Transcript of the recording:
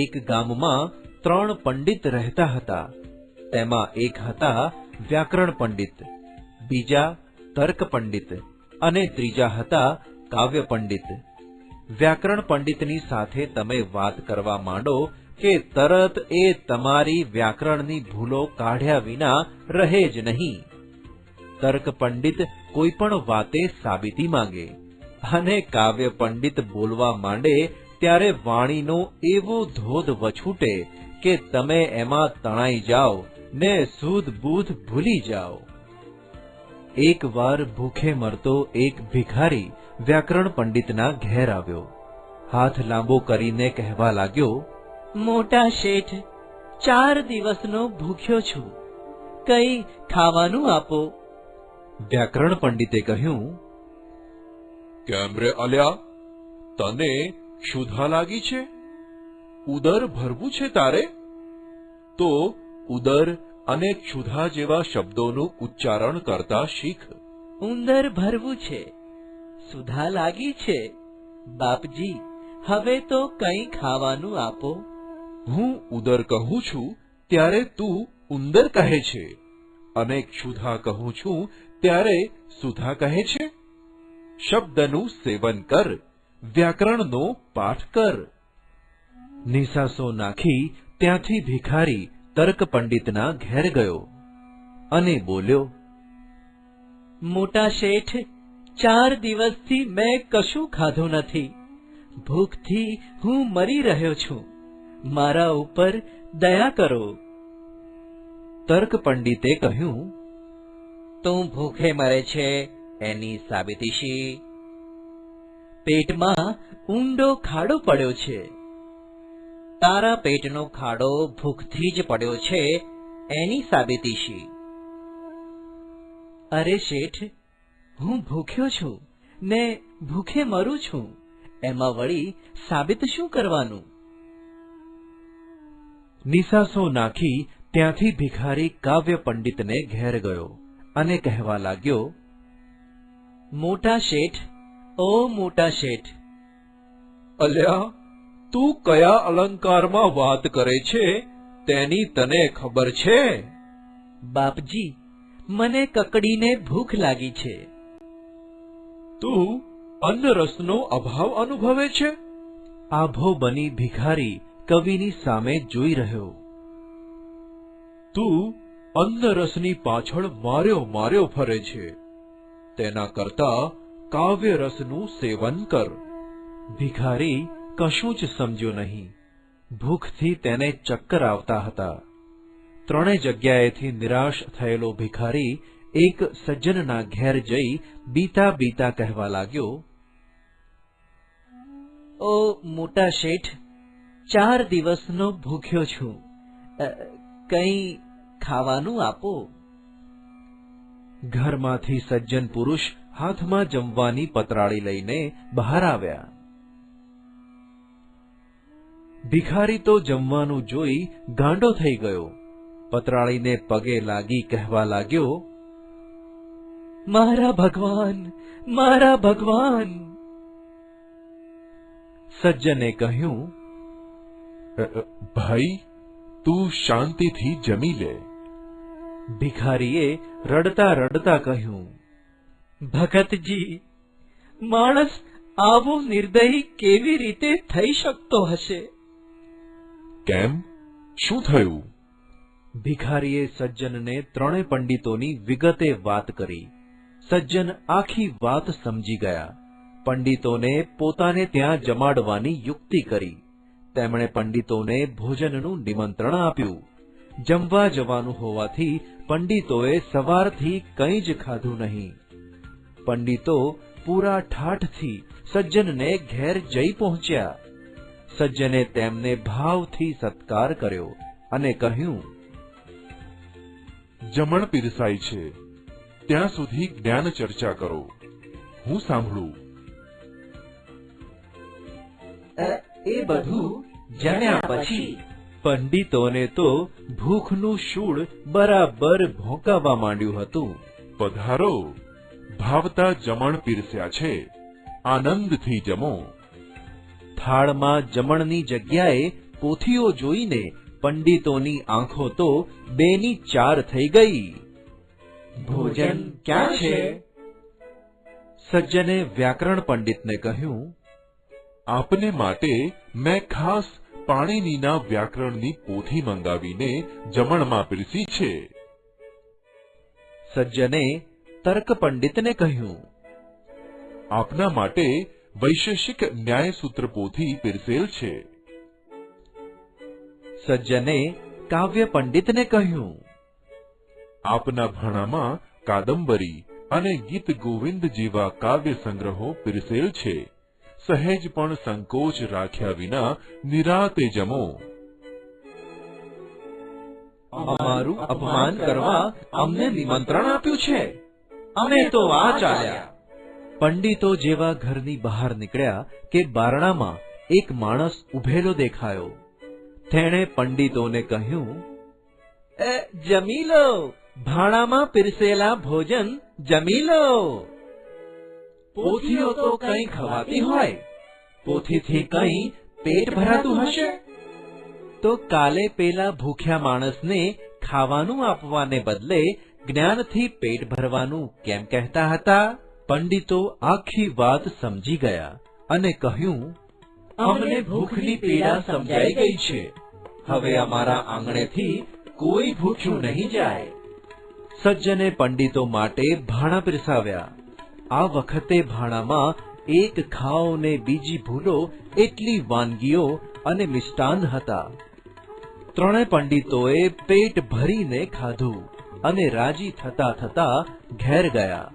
એક ગામમાં ત્રણ પંડિત રહેતા હતા. તેમાં એક હતા વ્યાકરણ પંડિત, બીજા તર્ક પંડિત અને ત્રીજા હતા કાવ્ય પંડિત. વ્યાકરણ પંડિતની સાથે તમે વાત કરવા માંડો કે તરત એ તમારી વ્યાકરણની ભૂલો કાઢ્યા વિના રહે જ નહીં. તર્ક પંડિત કોઈ પણ વાતે સાબિતી માંગે અને કાવ્ય પંડિત બોલવા માંડે ત્યારે વાણીનો એવો ધોધ વછૂટે કે તમે એમાં તણાઈ જાઓ ને સૂધ બૂધ ભૂલી જાઓ. એકવાર ભૂખે મરતો એક ભિખારી વ્યાકરણ પંડિતના ઘેર આવ્યો. હાથ લાંબો કરીને કહેવા લાગ્યો મોટા શેઠ ચાર દિવસનો ભૂખ્યો છું. કઈ ખાવાનું આપો? વ્યાકરણ પંડિતે કહ્યું કેમ રે અલ્યા? તને ક્ષુધા લાગી છે? ઉદર ભરવું છે તારે? તો ઉદર અને ક્ષુધા જેવા શબ્દોનું ઉચ્ચારણ કરતા શીખ. ઉંદર ભરવું છે. સુધા લાગી છે. બાપજી હવે તો કઈ ખાવાનું આપો. હું ઉદર કહું છું ત્યારે તું ઉંદર કહે છે. અને ક્ષુધા કહું છું ત્યારે સુધા કહે છે. શબ્દનું સેવન કર. વ્યાકરણનો પાઠ કર. નિસાસો નાખી ત્યાંથી ભિખારી તર્ક પંડિતના ઘેર ગયો અને બોલ્યો, મોટા શેઠ, ચાર દિવસથી મેં કશું ખાધું નથી. ભૂખથી હું મરી રહ્યો છું. મારા ઉપર દયા કરો. તર્ક પંડિતે કહ્યું, તું ભૂખે મરે છે, એની સાબિતી શી? પેટમાં ઊંડો ખાડો પડ્યો છે. તારા પેટનો ખાડો ભૂખથી જ પડ્યો છે, એની સાબિતી શી અરે શેઠ, હું ભૂખ્યો છું ને ભૂખે મરું છું, એમાં વળી સાબિત શું કરવાનું? નિસાસો નાખી ત્યાંથી ભિખારી કાવ્ય પંડિતને ઘેર ગયો અને કહેવા લાગ્યો, મોટા શેઠ ઓ મોટા શેઠ. અલ્યા તું કયા અલંકારમાં વાત કરે છે? તેની તને ખબર છે? બાપજી મને કકડીને ભૂખ લાગી છે. તું અન્નરસનો અભાવ અનુભવે છે? આભો બની ભિખારી કવિની સામે જોઈ રહ્યો. તું અન્નરસની પાછળ માર્યો માર્યો ફરે છે. તેના કરતા કાવ્ય રસનું સેવન કર. ભિખારી કશું જ સમજ્યો નહીં. ભૂખથી તેને ચક્કર આવતા હતા. ત્રણે જગ્યાએથી નિરાશ થયેલો ભિખારી એક સજ્જનના ઘેર જઈ બીતા બીતા કહેવા લાગ્યો, ઓ મોટા શેઠ, ચાર દિવસનો ભૂખ્યો છું. કંઈ ખાવાનું આપો ઘરમાંથી સજ્જન પુરુષ હાથમાં જમવાની પતરાળી લઈને બહાર આવ્યા. ભિખારી તો જમવાનું જોઈ ગાંડો થઈ ગયો. પતરાળીને પગે લાગી કહેવા લાગ્યો મારા ભગવાન મારા ભગવાન. સજ્જને કહ્યું ભાઈ તું શાંતિથી જમી લે. ભિખારીએ રડતા રડતા કહ્યું ભગતજી માણસ આવો નિર્દયી કેવી રીતે થઈ શકતો હશે? કેમ? શું થયું? ભિખારીએ સજ્જનને ત્રણેય પંડિતોની વિગતે વાત કરી. સજ્જન આખી વાત સમજી ગયા. પંડિતોને પોતાને ત્યાં જમાડવાની યુક્તિ કરી. તેમણે પંડિતોને ભોજનનું નિમંત્રણ આપ્યું. જમવા જવાનું હોવાથી પંડિતોએ સવારથી કંઈ જ ખાધું નહીં. પંડિતો પૂરા ઠાઠથી સજ્જનને ઘેર જઈ પહોંચ્યા. સજ્જને તેમને ભાવથી સત્કાર કર્યો અને કહ્યું જમણ પીરસાય છે. ત્યાં સુધી જ્ઞાન ચર્ચા કરો. હું સાંભળું. એ બધું જમ્યા પછી પંડિતોને તો ભૂખનું શૂળ બરાબર ભોંકાવા માંડ્યું હતું. પધારો. ભાવતા જમણ પીરસ્યા છે, આનંદથી જમો. થાળમાં જમણની જગ્યાએ પોથીઓ જોઈને પંડિતોની આંખો તો બેની ચાર થઈ ગઈ. ભોજન ક્યાં છે? સજ્જને વ્યાકરણ પંડિતને કહ્યું, આપને માટે મેં ખાસ પાણીનીના વ્યાકરણની પોથી મંગાવીને જમણમાં પીરસી છે. સજ્જને તર્ક પંડિતને કહ્યું, આપના માટે વૈશેષિક ન્યાયસૂત્ર પોથી પીરસેલ છે. સજ્જને કાવ્ય પંડિતને કહ્યું, આપના ભાણામાં કાદંબરી અને ગીત ગોવિંદ જેવા કાવ્ય સંગ્રહો પીરસેલ છે. સહેજ પણ સંકોચ રાખ્યા વિના નિરાતે જમો. અમારું અપમાન કરવા અમને નિમંત્રણ આપ્યું છે. અમે તો આ ચાલ્યા. પંડિતો જેવા ઘરની બહાર નીકળ્યા કે બારણામાં એક માણસ ઉભેલો દેખાયો. તેણે પંડિતોને કહ્યું જમી ભાણામાં પીરસેલા ભોજન જમી પોથીઓ તો કઈ ખવાતી હોય. પોથીથી કઈ પેટ ભરાતું હશે? તો કાલે પેલા ભૂખ્યા માણસને ખાવાનું આપવાને બદલે જ્ઞાનથી પેટ ભરવાનું કેમ કહેતા હતા? પંડિતો આખી વાત સમજી ગયા અને કહ્યું, અમને ભૂખની પીડા સમજાઈ ગઈ છે. હવે અમારા આંગણેથી કોઈ ભૂખ્યું નહીં જાય. સજ્જને પંડિતો માટે ભાણા પીરસાવ્યા. આ વખતે ભાણામાં એક ખાઓ ને બીજી ભૂલો એટલી વાનગીઓ અને મિષ્ટાન હતા. ત્રણે પંડિતોએ પેટ ભરીને ખાધું. અને રાજી થતા થતા ઘેર ગયા.